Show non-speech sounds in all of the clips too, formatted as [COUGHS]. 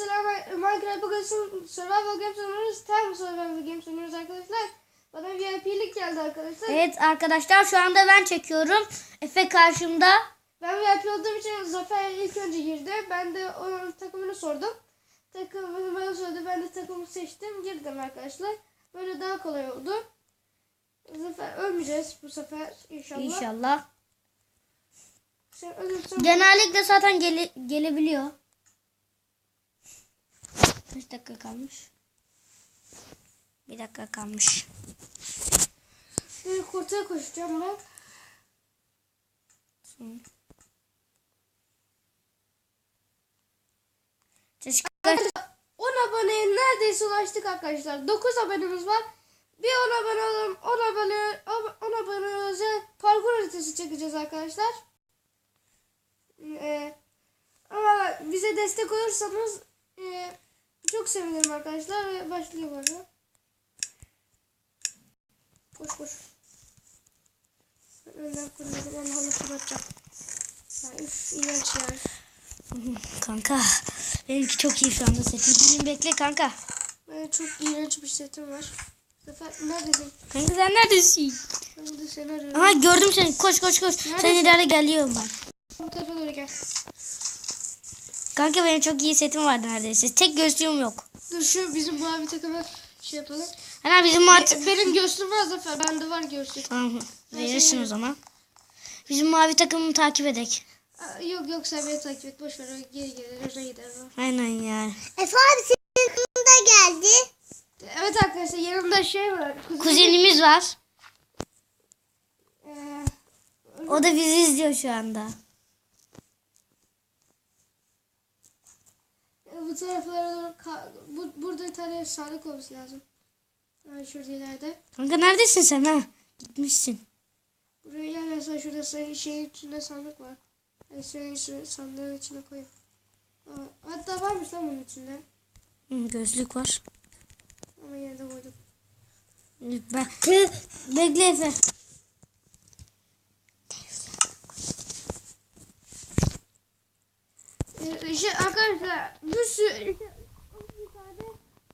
Ben Minecraft bugün Survival Games oynuyoruz. Tam Survival Games oynuyoruz arkadaşlar. Bana VIP'lik geldi arkadaşlar. Evet arkadaşlar şu anda ben çekiyorum. Efe karşımda. Ben VIP olduğum için Zafer ilk önce girdi. Ben de onun takımını sordum. Takımını bana sordu. Ben de takımı seçtim. Girdim arkadaşlar. Böyle daha kolay oldu. Zafer ölmeyeceğiz bu sefer inşallah. İnşallah. Sen ölürsen Genellikle zaten gele, gelebiliyor. Kaç dakika kalmış? Bir dakika kalmış. bir kurtuya koşacağım ben. Teşekkür 10 aboneye neredeyse ulaştık arkadaşlar. 9 abonemiz var. Bir 10 abone olalım. 10 abone 10 abone özel parkur haritası çekeceğiz arkadaşlar. Ee, ama bize destek olursanız e, çok sevinirim arkadaşlar ve başlıyor arada. Koş koş. Önden fırladım. Allah Allah fırlatacağım. Ya üf iğrenç ya. [LAUGHS] Kanka benimki çok iyi şu anda setim. Benim bekle kanka. Benim çok iğrenç bir setim var. Zafer neredesin? Kanka sen neredesin? Ben de seni arıyorum. Aha gördüm seni. Koş koş koş. Sen Neredesin? ileride geliyorum ben. Bu tarafa doğru gel. Kanka benim çok iyi setim vardı neredeyse. Tek göğüslüğüm yok. Dur şu bizim mavi takıma şey yapalım. Ana bizim muhat... Benim göğsüm var Zafer. Bende var göğsüm. Tamam. Verirsin o zaman. Bizim mavi takımını takip edek. Aa, Yok yok sen beni takip et. Boş ver. o Geri gelir. Oraya gider. o. Aynen ya. Efe abi senin da geldi. Evet arkadaşlar yanımda şey var. Kuzenim. Kuzenimiz var. Ee, O da bizi izliyor şu anda. Bu taraflara doğru bu, burada bir tane sağlık olması lazım. Ha, şurada ileride. Kanka neredesin sen ha? Gitmişsin. Buraya gel mesela şurada şeyin içinde sandık var. Yani şu sandığın içine koyayım. Hatta varmış lan bunun içinde. Hı, gözlük var. Ama yine de koydum. Ben... Bekle Efe. Ee, şey arkadaşlar bir sürü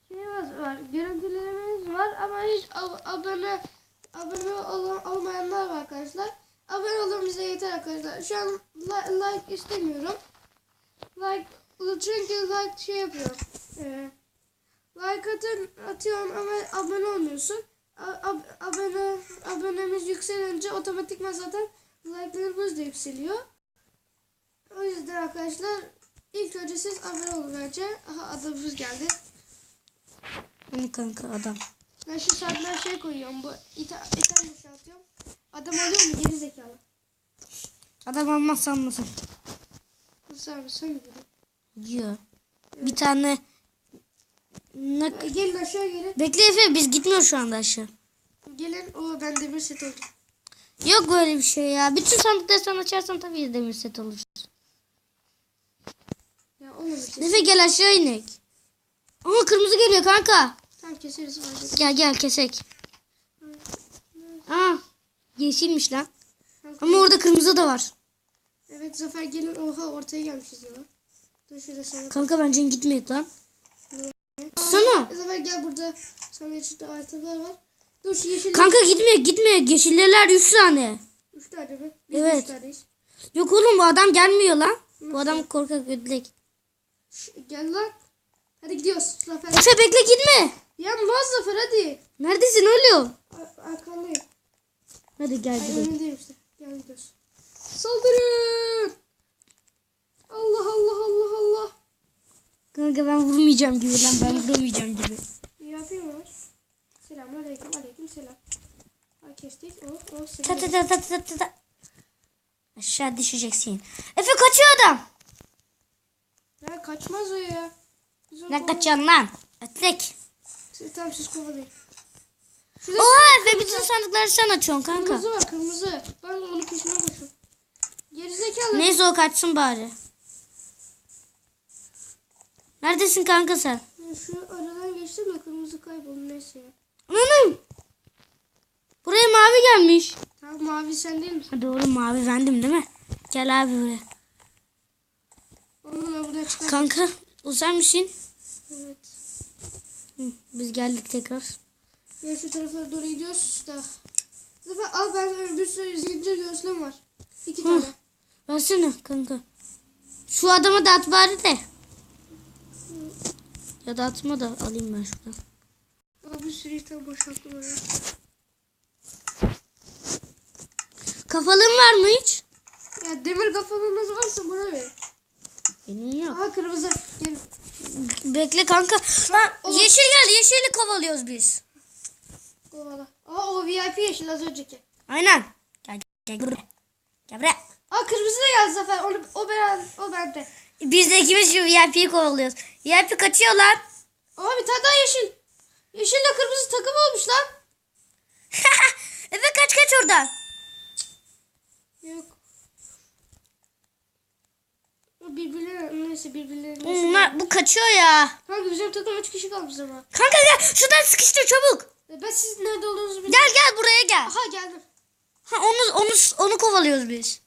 şeyimiz var. Görüntülerimiz var ama hiç ab- abone abone ol- olmayanlar var arkadaşlar. Abone olun bize yeter arkadaşlar. Şu an li- like istemiyorum. Like çünkü like şey yapıyor. Ee, like atın, atıyorum ama abone olmuyorsun. Ab- abone abonemiz yükselince otomatikman zaten like'larımız da yükseliyor. O yüzden arkadaşlar ilk önce siz abone olun bence. Aha adamımız geldi. Hani kanka adam. Ben şu sandalye şey koyuyorum. Bu ita iten boşaltıyorum. Adam alıyor mu geri zekalı? Adam almaz sanmasın. Nasıl abi sen. Diyor. Bir tane... Ne... E, Gelin aşağı gelin. Bekle Efe biz gitmiyoruz şu anda aşağı. Gelin. O ben demir set oldum. Yok böyle bir şey ya. Bütün sandıkları sen açarsan tabii demir set olur. Ya olmadı şey. Efe gel aşağı inek. Ama kırmızı geliyor kanka. Tamam keseriz. bence. Gel gel kesek. Aa yeşilmiş lan. Ama orada kırmızı da var. Evet Zafer gelin. Oha ortaya gelmişiz ya. Dur şurada sana. Kanka bence gitmeyek lan. Sana. Zafer gel burada. Sana içinde artılar var. Dur şu yeşil. Kanka gitmeyek gitmeyek. Yeşillerler 3 tane. Üç tane mi? Biz Evet. Üç taneyiz. Yok oğlum bu adam gelmiyor lan. Bu adam korkak ödlek. Gel lan. Hadi gidiyoruz Zafer. Efe bekle gitme. Yanmaz Zafer hadi. Neredesin oğlum? Ar- Arkandayım. Hadi gel Ay gidelim. önündeyim işte. Gel gidiyoruz. Saldırın. Allah Allah Allah Allah. Kanka ben vurmayacağım gibi lan ben vurmayacağım gibi. Yapayım mı? Selamun aleyküm aleyküm selam. Ha kestik. Oh oh ta ta ta ta ta ta. Aşağı düşeceksin. Efe kaçıyor adam. Ya kaçmaz o ya. Biz Ne kaçıyorsun lan? Ötlek. Siz- Tamam siz kovalayın. Şurada Oha Efe bütün sandıkları sen açıyorsun kanka. kırmızı var kırmızı. Ben onun peşine koşuyorum. Gerizekalı. Neyse o kaçsın bari. Neredesin kanka sen? Şu aradan geçtim de kırmızı kayboldu neyse ya. Anam. Buraya mavi gelmiş. Tamam mavi sen değil misin? Ha, doğru mavi bendim değil mi? Gel abi buraya. Onu ben buradan çıkar. Kanka sen misin? Evet. Hı, biz geldik tekrar. Ya şu tarafa doğru gidiyoruz da. Zafer al ben bir sürü zincir göğüslem var. İki tane. Versene kanka. Şu adama da at bari de. Ya da atma da alayım ben şuradan. Aa, bir sürü item boşalttım oraya. Kafalığın var mı hiç? Ya demir kafalığınız varsa bana ver. Benim yok. Aha kırmızı. Gel. Bekle kanka. Ha, yeşil geldi. Yeşili kovalıyoruz biz. Kovala. Aa o VIP yeşil az önceki. Aynen. Gel gel gel. Gel buraya. Aa kırmızı da geldi Zafer. Onu, o ben, o bende. Biz de ikimiz şu VIP'yi kovalıyoruz. VIP kaçıyor lan. Aa bir tane daha yeşil. Yeşille kırmızı takım olmuş lan. [LAUGHS] Efe kaç kaç oradan. Yok. O Birbirlerine neyse birbirlerine. Bunlar, bu kaçıyor ya. Kanka bizim takım 3 kişi kalmış ama. Kanka gel şuradan sıkıştır çabuk. E, Ben siz nerede olduğunuzu bilmiyorum. Gel gel buraya gel. Aha geldim. Ha onu onu onu kovalıyoruz biz.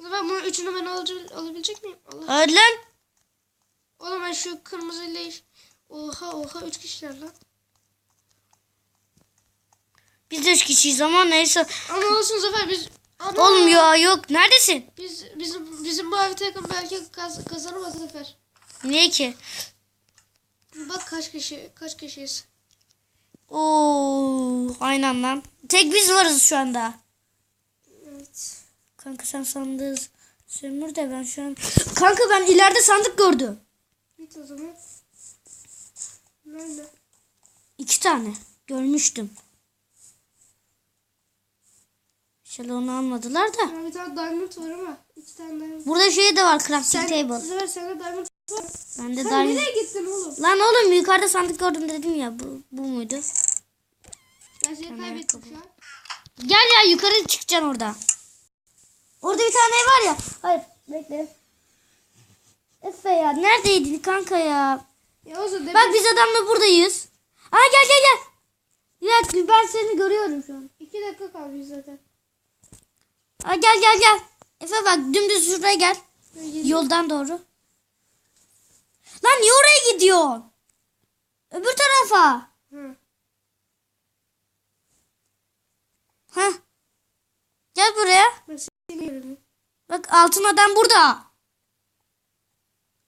Ben bunun üçünü ben alabil- alabilecek miyim? Allah. Hadi lan. Oğlum ben şu kırmızıyla iş. Oha oha 3 kişiler lan. Biz de üç kişiyiz ama neyse. Ama olsun Zafer biz Ana! Oğlum ya yok. Neredesin? Biz bizim bizim bu abi takım belki kaz, kazanamaz Zafer. Niye ki? Bak kaç kişi kaç kişiyiz. Oo, aynen lan. Tek biz varız şu anda. Evet. Kanka sen sandığı sömür de ben şu an... Kanka ben ileride sandık gördüm. Git o zaman. Nerede? İki tane. Görmüştüm. İnşallah onu almadılar da. Ya bir tane diamond var ama iki tane diamond. Burada şey de var crafting Sen, table. Zafer sende diamond var. Bende Sen diamond. nereye gittin oğlum? Lan oğlum yukarıda sandık gördüm dedim ya. Bu, bu muydu? Ben seni kaybettim şu an. Gel ya yukarı çıkacaksın orada. Orada bir tane ev var ya. Hayır bekle. Efe ya neredeydin kanka ya? Ya o zaman Bak biz adamla buradayız. Aa gel gel gel. Ya ben seni görüyorum şu an. iki dakika kalmış zaten. Aa gel gel gel. Efe bak dümdüz şuraya gel. Yoldan doğru. Lan niye oraya gidiyorsun? Öbür tarafa. Hı. Heh. Gel buraya. Bak altın adam burada.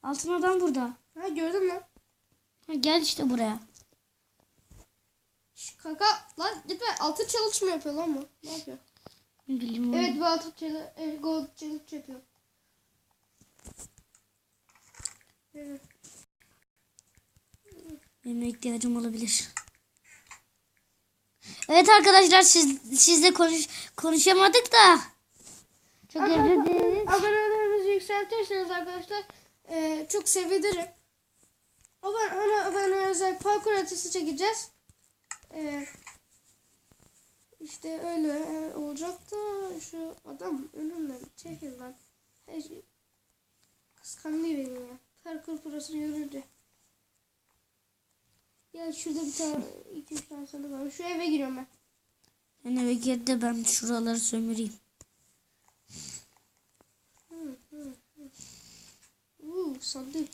Altın adam burada. Ha gördün lan. Ha, gel işte buraya. Şş, Kanka lan gitme altın mı yapıyor lan bu? Ne yapıyor? Bileyim Evet bu altın e, gold challenge yapıyor. Evet. Benim ihtiyacım olabilir. Evet arkadaşlar siz sizle konuş konuşamadık da. Çok özür dileriz. Abonelerimizi yükseltirseniz arkadaşlar e, çok sevinirim. Ben ona ben özel parkur haritası çekeceğiz. E, işte öyle e, olacak da şu adam önümden çekil lan. Her şey kıskanıyor beni ya. Parkur prosunu görünce. Ya şurada bir tane iki üç tane sandık var. Şu eve giriyorum ben. Ben eve gir de ben şuraları sömüreyim. Uuu sandık.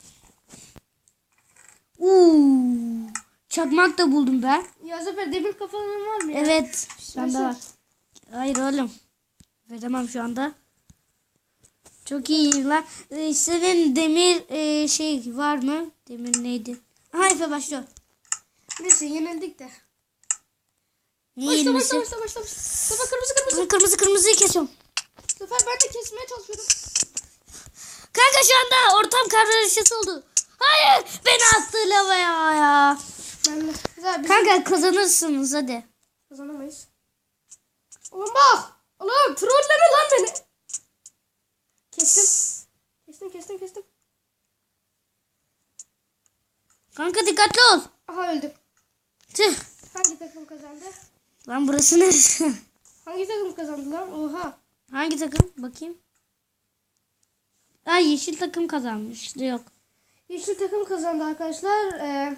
Uuu. Çakmak da buldum ben. Ya Zafer demir kafanın var mı ya? Evet. Bende var. Hayır oğlum. Veremem şu anda. Çok iyi lan. Ee, senin demir e, şey var mı? Demir neydi? Aha Efe başlıyor. Neyse yenildik de. Ne Başla başla başla başla. başla. Zafer kırmızı kırmızı. Kırmızı kırmızı kırmızıyı kesiyorum. Zafer ben de kesmeye çalışıyorum. Kanka şu anda ortam karmaşası oldu. Hayır beni attı lavaya ya. Ben de. Zafer biz Kanka kazanırsınız hadi. kazanamayız. Oğlum bak. Oğlum trolleme lan beni. Kestim. Kestim kestim kestim. Kanka dikkatli ol. Aha öldüm. Tüh. Hangi takım kazandı? Lan burası neresi? Hangi takım kazandı lan? Oha. Hangi takım? Bakayım. Aa yeşil takım kazanmış. Yok. Yeşil takım kazandı arkadaşlar. Ee,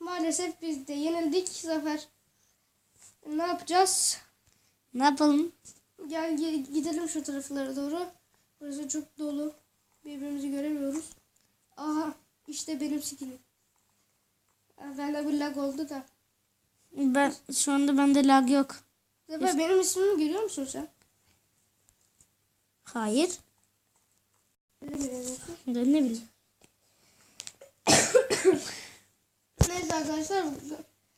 maalesef biz de yenildik Zafer. Ne yapacağız? Ne yapalım? Gel gidelim şu taraflara doğru. Burası çok dolu. Birbirimizi göremiyoruz. işte benim skinim. Aa, Bende bir lag oldu da. Ben şu anda bende lag yok. Zafer benim ismimi görüyor musun sen? Hayır. Ben ne bileyim. [COUGHS] Neyse arkadaşlar bu-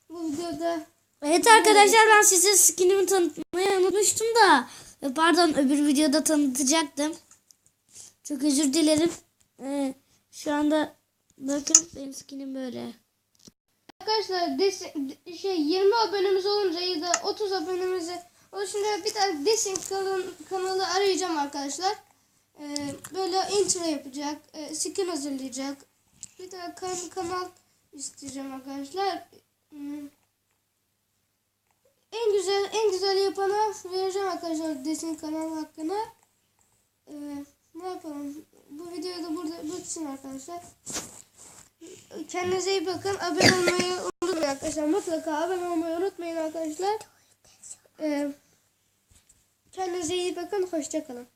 bu videoda Evet arkadaşlar ben size skinimi tanıtmayı unutmuştum da. Pardon öbür videoda tanıtacaktım. Çok özür dilerim. Ee, şu anda bakın benim skinim böyle. Arkadaşlar desin, şey 20 abonemiz olunca ya da 30 abonemizi oluşunca bir tane desin kanal, kanalı arayacağım arkadaşlar. Ee, böyle intro yapacak, e, skin hazırlayacak. Bir tane kan, kanal isteyeceğim arkadaşlar. Hmm. En güzel en güzel yapana vereceğim arkadaşlar desin kanal hakkında. Ee, ne yapalım? Bu videoyu da burada bitsin arkadaşlar. Kendinize iyi bakın. Abone olmayı unutmayın arkadaşlar. Mutlaka abone olmayı unutmayın arkadaşlar. Ee, kendinize iyi bakın. Hoşçakalın.